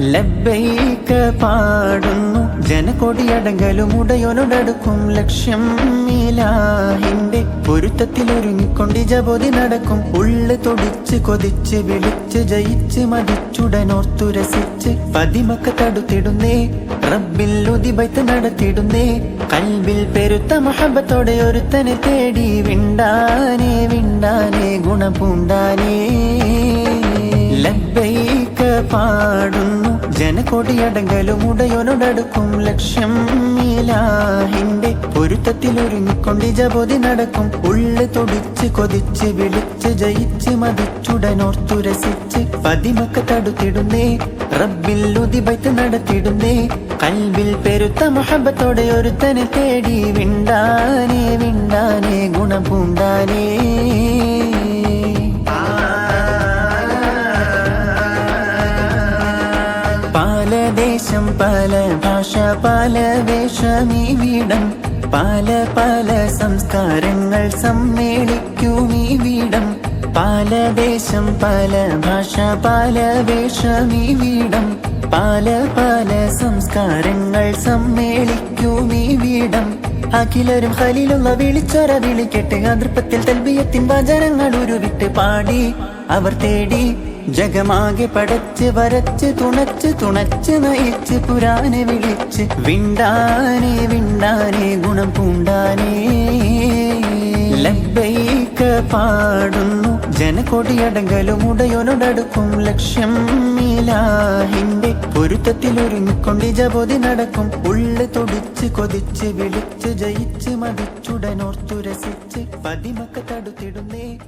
ലബ്ബൈക പാടുന്നു. ജനകൊടിയടങ്കലും ഉടയോനോടടുക്കും. ലക്ഷ്യം ഇലാഹിന്റെ പൊരുത്തത്തിൽ ഒരുങ്ങിക്കൊണ്ട് ജപതി നടക്കും. ഉള്ളു തൊടിച്ച് കൊതിച്ച് വിളിച്ച് ജയിച്ച് മതിച്ചുടനോർത്തു രസിച്ച് പതിമക്ക തടുത്തിടുന്നേ. റബ്ബിൽ ഉതിബത്ത് നടത്തിടുന്നേ. കൽബിൽ പെരുത്ത മഹബത്തോടെ ഒരുത്തനെ തേടി വിണ്ടാനേ വിണ്ടാനേ ഗുണപൂണ്ടാനേ പാടുന്നു. ജനകൊടിയടങ്കലും ഉടയോനോടടുക്കും. ലക്ഷ്യം ഇലാഹിന്റെ പൊരുത്തത്തിൽ ഒരുങ്ങിക്കൊണ്ട് ജപതി നടക്കും. ഉള്ളു തൊടിച്ച് കൊതിച്ച് വിളിച്ച് ജയിച്ച് മതിച്ചുടനോർത്തു രസിച്ച് പതിമൊക്കെ തടുത്തിടുന്നേ. റബ്ബിൽ ഉതിപത്ത് നടത്തിടുന്നേ. കൽവിൽ പെരുത്ത മഹബത്തോടെ ഒരുത്തനെ തേടി വിണ്ടാനേ. പല ദേശം പല ഭാഷ പല വേഷമീവിടം. പല പല സംസ്കാരങ്ങൾ സമ്മേളിക്കും ഈ വീടം പല ദേശം പല ഭാഷ പല വേഷമീവിടം. പല പല സംസ്കാരങ്ങൾ സമ്മേളിക്കും ഈ വീടം അഖിലരും ഹലിലുള്ള വിളിച്ചൊര വിളിക്കട്ടെ അതൃപ്പത്തിൽ തൽബിയത്തിൻ വചനങ്ങൾ ഉരുവിട്ട് പാടി. അവർ തേടി ജഗമാകെ പടച്ച് വരച്ച് തുണച്ച് തുണച്ച് നയിച്ച് പുരാനെ വിളിച്ച് വിണ്ടാനേ വിണ്ടാനേ ഗുണം പൂണ്ടാനേ. ലബ്ബൈക പാടുന്നു ജനകൊടിയടങ്കലും ഉടയോനോടടുക്കും ലക്ഷ്യം ഇലാഹിന്റെ പൊരുത്തത്തിൽ ഒരുങ്ങിക്കൊണ്ട് ജബോധി നടക്കും. ഉള്ളു തൊടിച്ച് കൊതിച്ച് വിളിച്ച് ജയിച്ച് മതിച്ചുടനോർത്തു രസിച്ച് പതിമക്ക തടുത്തിടുന്നേ.